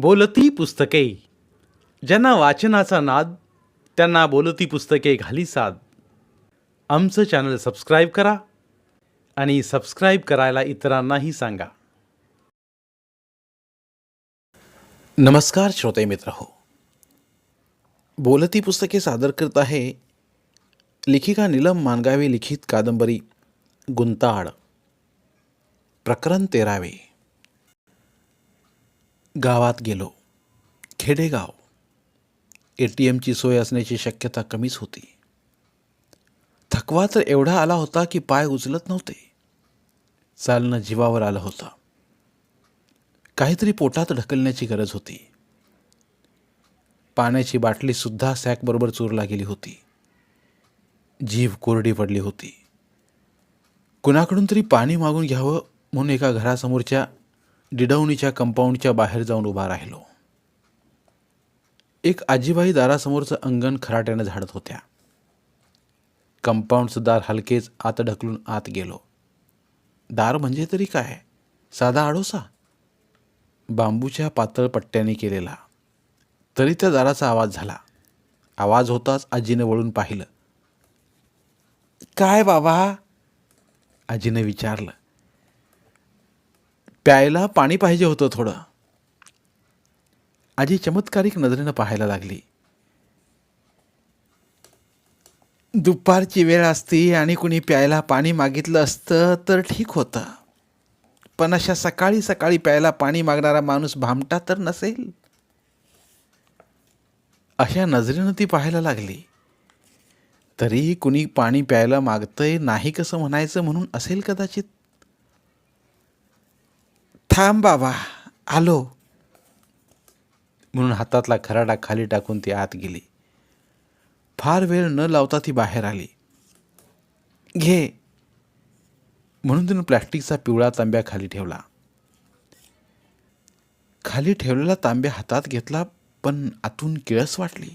बोलती पुस्तके. ज्यांना वाचनाचा नाद त्यांना बोलती पुस्तके घाली साद. आमचं चॅनल सबस्क्राईब करा आणि सबस्क्राईब करायला इतरांनाही सांगा. नमस्कार श्रोते मित्र हो. बोलती पुस्तके सादर करत आहे लेखिका नीलम मानगावे लिखित कादंबरी गुंताड प्रकरण तेरावे. गावात गेलो. खेडेगाव. ए टी एमची सोय असण्याची शक्यता कमीच होती. थकवा तर एवढा आला होता की पाय उचलत नव्हते. चालणं जीवावर आलं होतं. काहीतरी पोटात ढकलण्याची गरज होती. पाण्याची बाटलीसुद्धा सॅकबरोबर चोरला गेली होती. जीव कोरडी पडली होती. कुणाकडून तरी पाणी मागून घ्यावं म्हणून एका घरासमोरच्या डिडवणीच्या कंपाऊंडच्या बाहेर जाऊन उभा राहिलो. एक आजीबाई दारासमोरचं अंगण खराट्यानं झाडत होत्या. कंपाऊंडचं दार हलकेच आत ढकलून आत गेलो. दार म्हणजे तरी काय? साधा आडोसा? बांबूच्या पातळ पट्ट्याने केलेला. तरी त्या दाराचा आवाज झाला. आवाज होताच आजीने वळून पाहिलं. काय बाबा? आजीने विचारलं. प्यायला पाणी पाहिजे होतं थोडं. आजी चमत्कारिक नजरेनं पाहायला लागली. दुपारची वेळ असती आणि कुणी प्यायला पाणी मागितलं असतं तर ठीक होतं. पण अशा सकाळी सकाळी प्यायला पाणी मागणारा माणूस भामटा तर नसेल. अशा नजरेनं ती पाहायला लागली. तरी कुणी पाणी प्यायला मागतंय नाही कसं म्हणायचं म्हणून असेल कदाचित? थांब बाबा आलो. म्हणून हातातला खराडा खाली टाकून ती आत गेली. फार वेळ न लावता ती बाहेर आली. घे. म्हणून तिनं प्लॅस्टिकचा पिवळा तांब्या खाली ठेवला. खाली ठेवलेला तांब्या हातात घेतला पण आतून किळस वाटली.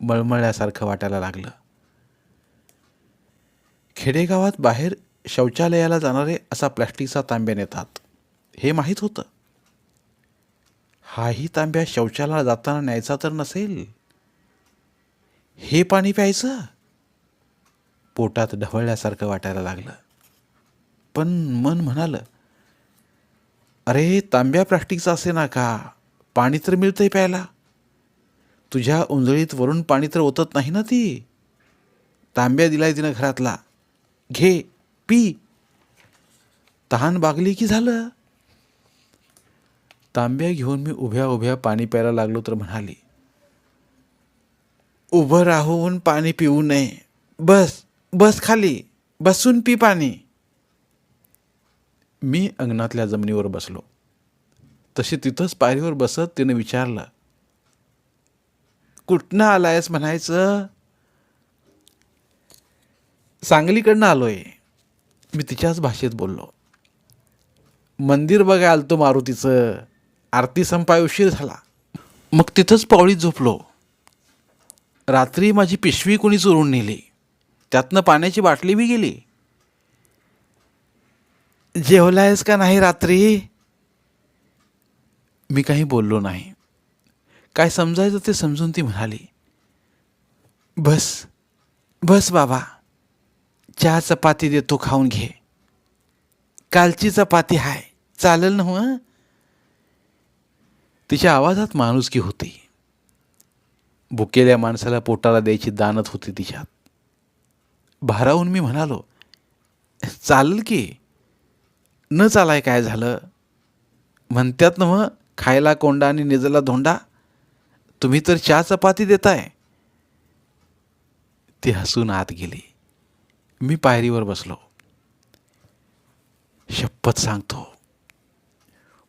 मळमळल्यासारखं वाटायला लागलं. खेडेगावात बाहेर शौचालयाला जाणारे असा प्लॅस्टिकचा तांब्या नेतात. हे माहीत होतं? हाही तांब्या शौचाला जाताना न्यायचा तर नसेल. हे पाणी प्यायचं? पोटात ढवळल्यासारखं वाटायला लागलं. पण मन म्हणालं अरे तांब्या प्लास्टिकचा असे ना का? पाणी तर मिळतंय प्यायला. तुझ्या उंजळीत वरून पाणी तर ओतत नाही ना ती? तांब्या दिलाय तिनं घरातला. घे पी. तहान बागली की झालं? तांब्या घेऊन मी उभ्या उभ्या पाणी प्यायला लागलो तर म्हणाली उभं राहून पाणी पिऊ नये. बस बस खाली. बसून पी पाणी. मी अंगणातल्या जमिनीवर बसलो. तशी तिथंच पायरीवर बसत तिनं विचारलं कुठनं आलायस म्हणायचं? सांगलीकडनं आलोय. मी तिच्याच भाषेत बोललो मंदिर बघायला तो मारुतीचं. आरती संपाय उशीर झाला. मग तिथंच पावळीत झोपलो. रात्री माझी पिशवी कोणी चोरून नेली. त्यातनं पाण्याची बाटली बी गेली. जेवलायस का नाही रात्री? मी काही बोललो नाही. काय समजायचं ते समजून ती म्हणाली. बस बस बाबा. चहा चपाती देतो खाऊन घे. कालची चपाती हाय. चालेल ना हो हं? तिच्या आवाजात माणुसकी होती. भुकेल्या माणसाला पोटाला द्यायची दानत होती तिच्यात. भारावून मी म्हणालो चालेल की. न चालाय काय झालं? म्हणत्यात ना मग खायला कोंडा आणि निजला धोंडा. तुम्ही तर चहा चपाती देताय. ती हसून आत गेली. मी पायरीवर बसलो. शपथ सांगतो.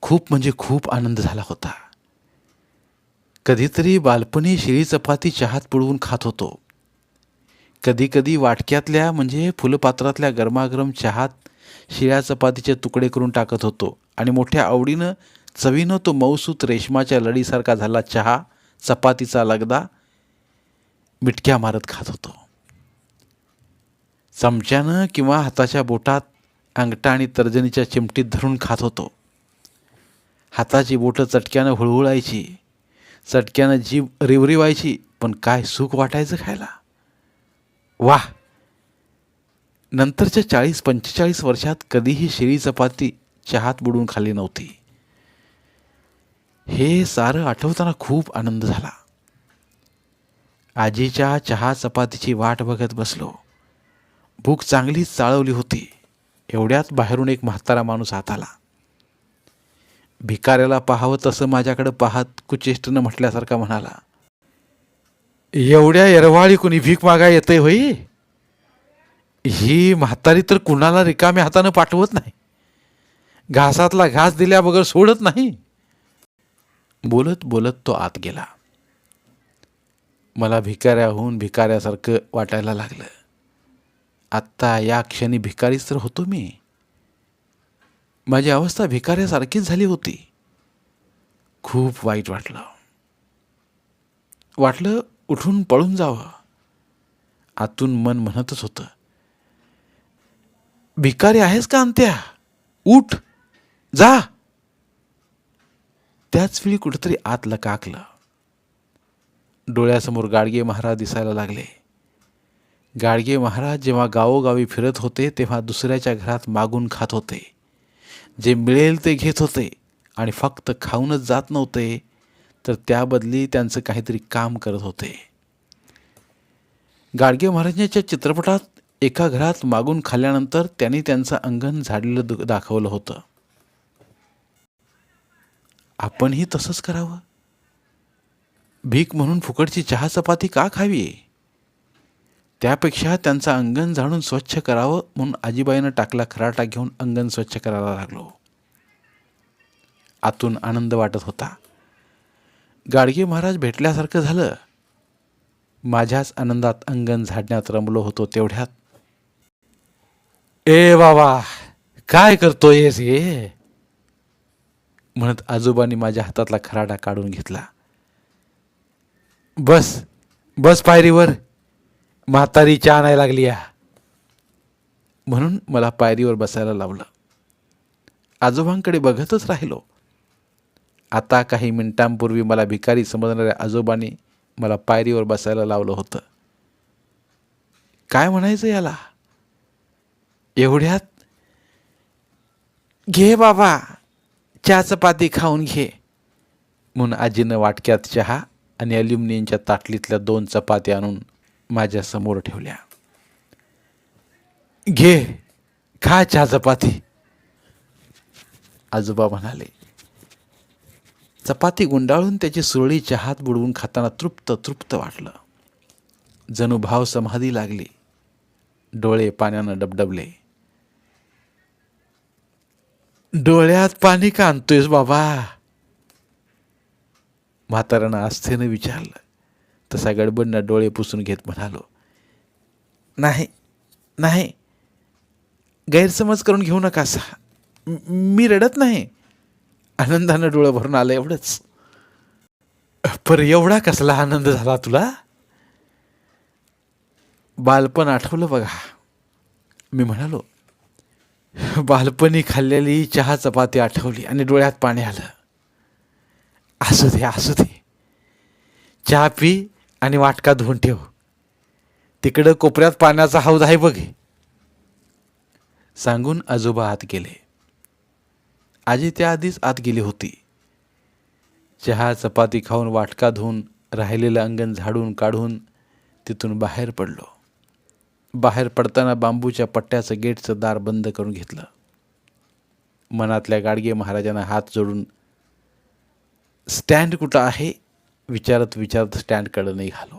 खूप म्हणजे खूप आनंद झाला होता. कधीतरी बालपणी शिळी चपाती चहात पुळवून खात होतो. कधीकधी वाटक्यातल्या म्हणजे फुलपात्रातल्या गरमागरम चहात शिळ्या चपातीचे तुकडे करून टाकत होतो आणि मोठ्या आवडीनं चवीनं तो मऊसूत रेशमाच्या लढीसारखा झाला चहा चपातीचा लगदा मिटक्या मारत खात होतो. चमच्यानं किंवा हाताच्या बोटात अंगठा आणि तर्जनीच्या चिमटीत धरून खात होतो. हाताची बोटं चटक्यानं हुळहुळायची. चटक्यानं जीभ रिवरिवायची पण काय सुख वाटायचं खायला? वाह! नंतरच्या चाळीस पंचेचाळीस वर्षात कधीही शिळी चपाती चहात बुडून खाल्ली नव्हती. हे सारं आठवताना खूप आनंद झाला. आजीच्या चहा चपातीची वाट बघत बसलो. भूक चांगलीच चाळवली होती. एवढ्यात बाहेरून एक म्हातारा माणूस हात आला. भिकाऱ्याला पाहावं तसं माझ्याकडं पाहत कुचेष्टनं म्हटल्यासारखा म्हणाला. एवढ्या येरवाळी कुणी भीक मागा येते होई? ही म्हातारी तर कुणाला रिकाम्या हातानं पाठवत नाही. घासातला घास दिल्याबगर सोडत नाही. बोलत बोलत तो आत गेला. मला भिकाऱ्याहून भिकाऱ्यासारखं वाटायला लागलं. आत्ता या क्षणी भिकारीच तर होतो मी. माझी अवस्था भिकाऱ्यासारखीच झाली होती. खूप वाईट वाटलं. वाटलं उठून पळून जावं. आतून मन म्हणतच होतं. भिकारी आहेस का अंत्या? उठ. जा. त्याच वेळी कुठेतरी आत लकाकलं डोळ्यासमोर गाडगे महाराज दिसायला लागले. गाडगे महाराज जेव्हा गावोगावी फिरत होते तेव्हा दुसऱ्याच्या घरात मागून खात होते. जे मिळेल ते घेत होते आणि फक्त खाऊनच जात नव्हते तर त्याबदली त्यांचं काहीतरी काम करत होते. गाडगे महाराजांच्या चित्रपटात एका घरात मागून खाल्ल्यानंतर त्यांनी त्यांचं अंगण झाडलेलं दु- दाखवलं होतं. आपणही तसंच करावं. भीक म्हणून फुकटची चहा चपाती का खावी त्यापेक्षा त्यांचं अंगण झाडून स्वच्छ करावं म्हणून आजीबाईनं टाकला खराटा घेऊन अंगण स्वच्छ करायला लागलो. आतून आनंद वाटत होता. गाडगे महाराज भेटल्यासारखं झालं. माझ्याच आनंदात अंगण झाडण्यात रमलो होतो तेवढ्यात. ए बाबा काय करतोयस ये म्हणत आजोबांनी माझ्या हातातला खराडा काढून घेतला. बस बस पायरीवर. म्हातारी चहा आणायला लागली या म्हणून मला पायरीवर बसायला लावलं. आजोबांकडे बघतच राहिलो. आता काही मिनिटांपूर्वी मला भिकारी समजणाऱ्या आजोबांनी मला पायरीवर बसायला लावलं होतं. काय म्हणायचं याला? एवढ्यात घे बाबा चहा चपाती खाऊन घे. म्हणून आजीनं वाटक्यात चहा आणि अल्युमिनियमच्या ताटलीतल्या दोन चपाती आणून माझ्यासमोर ठेवल्या. घे खा चहा चपाती आजोबा म्हणाले चपाती गुंडाळून त्याची सुरळी चहात बुडवून खाताना तृप्त तृप्त वाटलं. जणू भाव समाधी लागली. डोळे पाण्यानं डबडबले. डोळ्यात पाणी का आणतोयस बाबा? म्हाताऱ्यानं आस्थेनं विचारलं. तसा गडबडना डोळे पुसून घेत म्हणालो नाही नाही गैरसमज करून घेऊ नका असा मी रडत नाही. आनंदानं डोळं भरून आलं एवढंच. पर एवढा कसला आनंद झाला तुला? बालपण आठवलं बघा. मी म्हणालो बालपणी खाल्लेली चहा चपाती आठवली आणि डोळ्यात पाणी आलं. असू दे असू दे. चहा पी आणि वाटका धुवून ठेव. तिकडं कोपऱ्यात पाण्याचा हौद आहे बघ. सांगून आजोबा आत गेले. आजी त्याआधीच आत गेली होती. चहा चपाती खाऊन वाटका धुवून राहिलेलं अंगण झाडून काढून तिथून बाहेर पडलो. बाहेर पडताना बांबूच्या पट्ट्याचं गेटचं दार बंद करून घेतलं. मनातल्या गाडगे महाराजांना हात जोडून स्टँड कुठं आहे? विचारत विचारत स्टँडकडं निघालो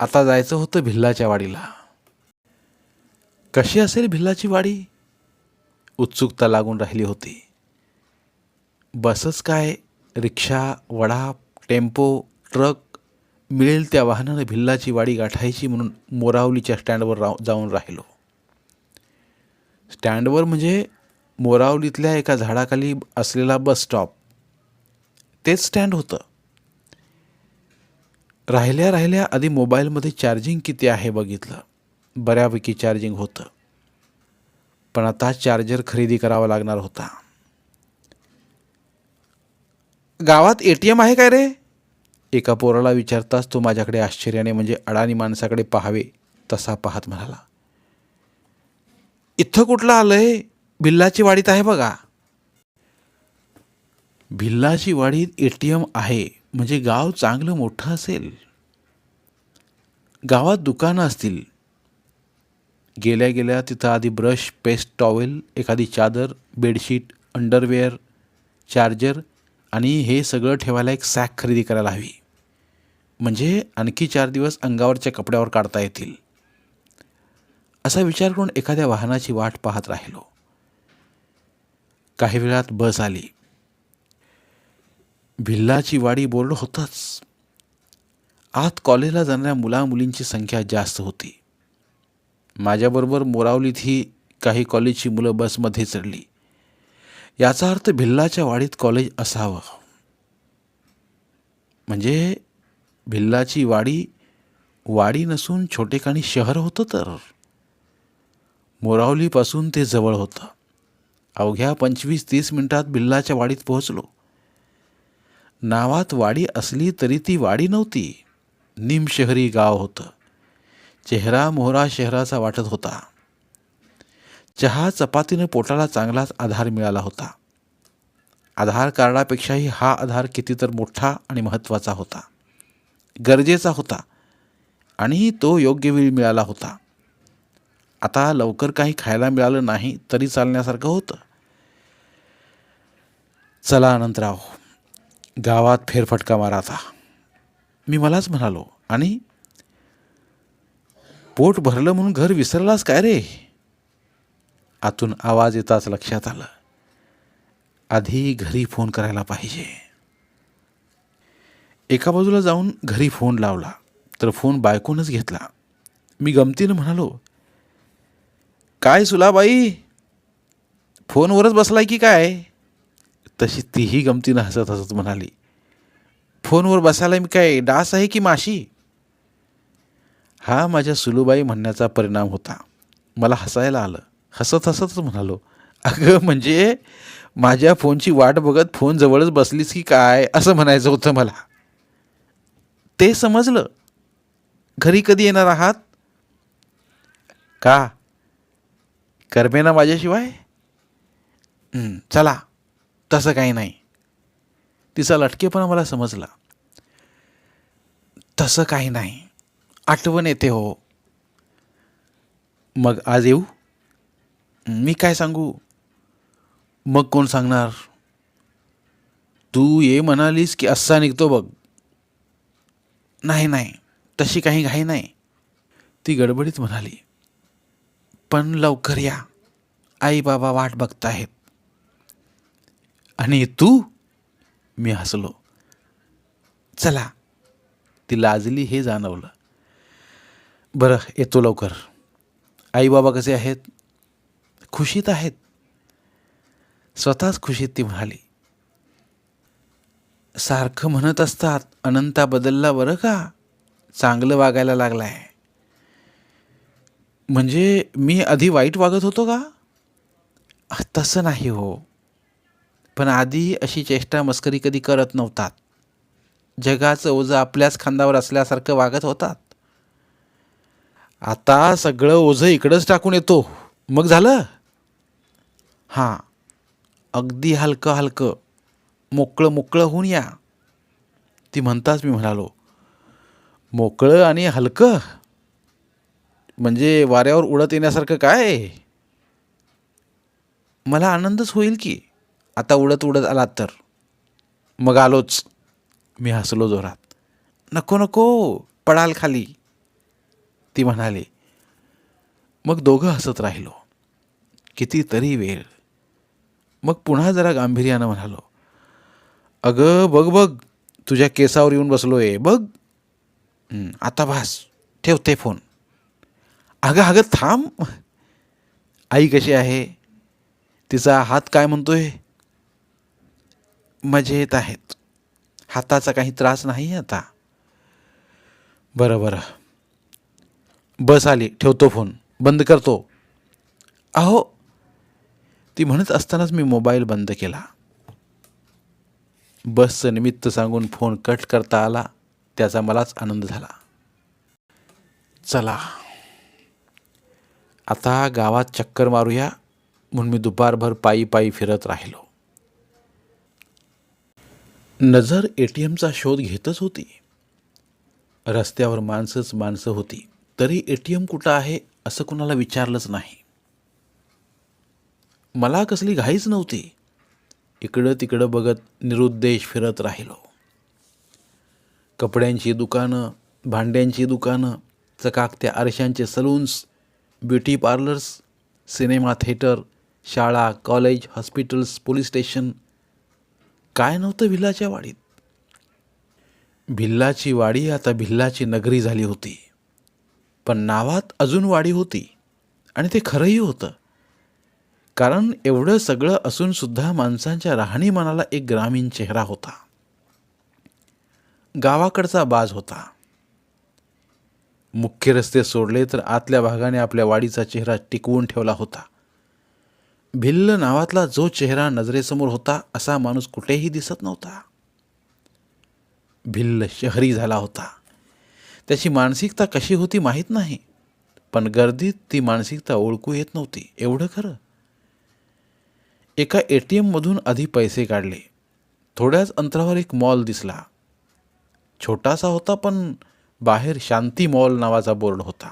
आता जायचं होतं भिल्लाच्या वाडीला. कशी असेल भिल्लाची वाडी? उत्सुकता लागून राहिली होती. बसच काय रिक्षा वडा टेम्पो ट्रक मिळेल त्या वाहनानं भिल्लाची वाडी गाठायची म्हणून मोरावलीच्या स्टँडवर राव जाऊन राहिलो. स्टँडवर म्हणजे मोरावलीतल्या एका झाडाखाली असलेला बस स्टॉप. तेच स्टँड होतं. राहिल्या राहिल्या आधी मोबाईलमध्ये चार्जिंग किती आहे बघितलं. बऱ्यापैकी चार्जिंग होतं. पण आता चार्जर खरेदी करावा लागणार होता. गावात ए टी एम आहे काय रे? एका पोराला विचारताच तो माझ्याकडे आश्चर्याने म्हणजे अडाणी माणसाकडे पाहावे तसा पाहत म्हणाला. इथं कुठलं आलंय? बिल्लाची वाडीत आहे बघा. भिल्लाची वाडीत ए टी एम आहे म्हणजे गाव चांगलं मोठं असेल. गावात दुकानं असतील. गेल्या गेल्या तिथं आधी ब्रश पेस्ट टॉवेल एखादी चादर बेडशीट अंडरवेअर चार्जर आणि हे सगळं ठेवायला एक सॅक खरेदी करायला हवी. म्हणजे आणखी चार दिवस अंगावरच्या कपड्यावर काढता येतील. असा विचार करून एखाद्या वाहनाची वाट पाहत राहिलो. काही वेळात बस आली. भिल्लाची वाडी बोर्ड होताच. आत कॉलेजला जाणाऱ्या मुलामुलींची संख्या जास्त होती. माझ्याबरोबर मोरावलीत ही काही कॉलेजची मुलं बसमध्ये चढली. याचा अर्थ भिल्लाच्या वाडीत कॉलेज असावं. म्हणजे भिल्लाची वाडी वाडी नसून छोटेखानी शहर होतं तर. मोरावलीपासून ते जवळ होतं. अवघ्या पंचवीस तीस मिनिटात भिल्लाच्या वाडीत पोहोचलो. नावात वाडी असली तरी ती वाडी नव्हती. निमशहरी गाव होतं. चेहरा मोहरा शहराचा वाटत होता. चहा चपातीनं पोटाला चांगलाच आधार मिळाला होता. आधार कार्डापेक्षाही हा आधार किती तर मोठा आणि महत्त्वाचा होता. गरजेचा होता. आणि तो योग्य वेळी मिळाला होता. आता लवकर काही खायला मिळालं नाही तरी चालण्यासारखं होतं. चला अनंतराव. गावात फेरफटका मारा आता मी मलाच म्हणालो आणि पोट भरलं म्हणून घर विसरलास काय रे? आतून आवाज येताच लक्षात आलं. आधी घरी फोन करायला पाहिजे. एका बाजूला जाऊन घरी फोन लावला तर फोन बायकोनच घेतला. मी गमतीनं म्हणालो काय सुलाबाई? फोनवरच बसलाय की काय? तशी तीही गमतीनं हसत हसत म्हणाली फोनवर बसायला मी काय डास आहे की माशी? हा माझ्या सुलूबाई म्हणण्याचा परिणाम होता. मला हसायला आलं. हसत हसतच म्हणालो अगं म्हणजे माझ्या फोनची वाट बघत फोन जवळच बसलीस की काय? असं म्हणायचं होतं मला. ते समजलं. घरी कधी येणार आहात? का? करमेना माझ्याशिवाय? चला. तसं काही नाही. तिचा लटकेपणा मला समजला. तसं काही नाही. आठवण येते हो. मग आज येऊ? मी काय सांगू? मग कोण सांगणार? तू ये म्हणालीस की असा निघतो बघ. नाही नाही. तशी काही घाई नाही. ती गडबडीत म्हणाली पण लवकर या. आई बाबा वाट बघताहेत. आणि तू मी हसलो. चला ती लाजली हे जाणवलं. बरं येतो लवकर. आई बाबा कसे आहेत? खुशीत आहेत. स्वतःच खुशीत ती म्हणाली. सारखं म्हणत असतात अनंता बदलला बरं का? चांगलं वागायला लागलाय. म्हणजे मी आधी वाईट वागत होतो का? तसं नाही हो. पण आधी अशी चेष्टा मस्करी कधी करत नव्हतात. जगाचं ओझं आपल्याच खांदावर असल्यासारखं वागत होतात. आता सगळं ओझं इकडंच टाकून येतो. मग झालं? हां. अगदी हलकं हलकं. मोकळं मोकळं होऊन या. ती म्हणताच मी म्हणालो मोकळं आणि हलकं? म्हणजे वाऱ्यावर उडत येण्यासारखं काय? मला आनंदच होईल की. आता उडत उडत आलात तर? मग आलोच. मी हसलो जोरात. नको नको पडाल खाली. ती म्हणाली मग दोघं हसत राहिलो. कितीतरी वेळ. मग पुन्हा जरा गांभीर्यानं म्हणालो अगं बघ बघ तुझ्या केसावर येऊन बसलो आहे बघ आता भास ठेवते फोन. अगं अगं थांब. आई कशी आहे? तिचा हात काय म्हणतोय? मजेत आहेत. हाताचा काही त्रास नाही आता. बरं बरं. बस आली ठेवतो फोन. बंद करतो. अहो ती म्हणत असतानाच मी मोबाईल बंद केला. बसचं निमित्त सांगून फोन कट करता आला. त्याचा मलाच आनंद झाला. चला. आता गावात चक्कर मारूया म्हणून मी दुपारभर पायी पायी फिरत राहिलो. नजर ए टी एमचा शोध घेतच होती. रस्त्यावर माणसंच माणसं होती. तरी ए टी एम कुठं आहे असं कुणाला विचारलंच नाही. मला कसली घाईच नव्हती. इकडं तिकडं बघत निरुद्देश फिरत राहिलो. कपड्यांची दुकानं भांड्यांची दुकानं चकाकत्या आरशांचे salons beauty parlours cinema theatre शाळा कॉलेज हॉस्पिटल्स पोलीस स्टेशन काय नव्हतं भिल्लाच्या वाडीत? भिल्लाची वाडी आता भिल्लाची नगरी झाली होती. पण नावात अजून वाडी होती आणि ते खरंही होतं. कारण एवढं सगळं असून सुद्धा माणसांच्या राहणीमानाला एक ग्रामीण चेहरा होता. गावाकडचा बाज होता. मुख्य रस्ते सोडले तर आतल्या भागाने आपल्या वाडीचा चेहरा टिकवून ठेवला होता. भिल्ल नावातला जो चेहरा नजरेसमोर होता असा माणूस कुठेही दिसत नव्हता. भिल्ल शहरी झाला होता. त्याची मानसिकता कशी होती माहीत नाही पण गर्दीत ती मानसिकता ओळखू येत नव्हती. एवढं खरं? एका ए टी एममधून आधी पैसे काढले. थोड्याच अंतरावर एक मॉल दिसला. छोटासा होता पण बाहेर शांती मॉल नावाचा बोर्ड होता.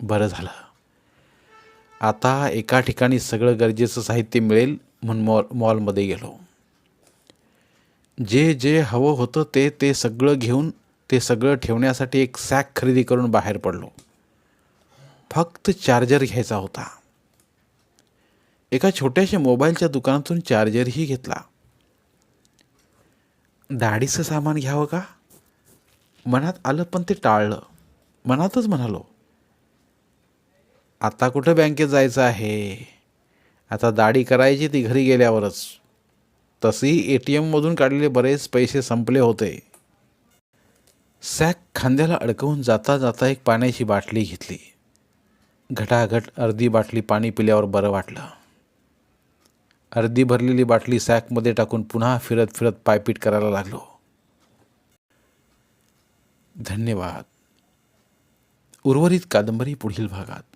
बरं झालं. आता एका ठिकाणी सगळं गरजेचं साहित्य मिळेल म्हणून मॉल मॉलमध्ये गेलो. जे जे हवं होतं ते ते सगळं घेऊन ते सगळं ठेवण्यासाठी एक सॅक खरेदी करून बाहेर पडलो. फक्त चार्जर घ्यायचा होता. एका छोट्याशा मोबाईलच्या दुकानातून चार्जरही घेतला. दाढीचं सामान घ्यावं का? मनात आलं पण ते टाळलं. मनातच म्हणालो आता कुठं बँकेत जायचं आहे? आता दाढी करायची ती घरी गेल्यावरच. तसेही ए टी एममधून काढलेले बरेच पैसे संपले होते. सॅक खांद्याला अडकवून जाता जाता एक पाण्याची बाटली घेतली. घटाघट अर्धी बाटली पाणी पिल्यावर बरं वाटलं. अर्धी भरलेली बाटली सॅकमध्ये टाकून पुन्हा फिरत फिरत पायपीट करायला लागलो. धन्यवाद. उर्वरित कादंबरी पुढील भागात.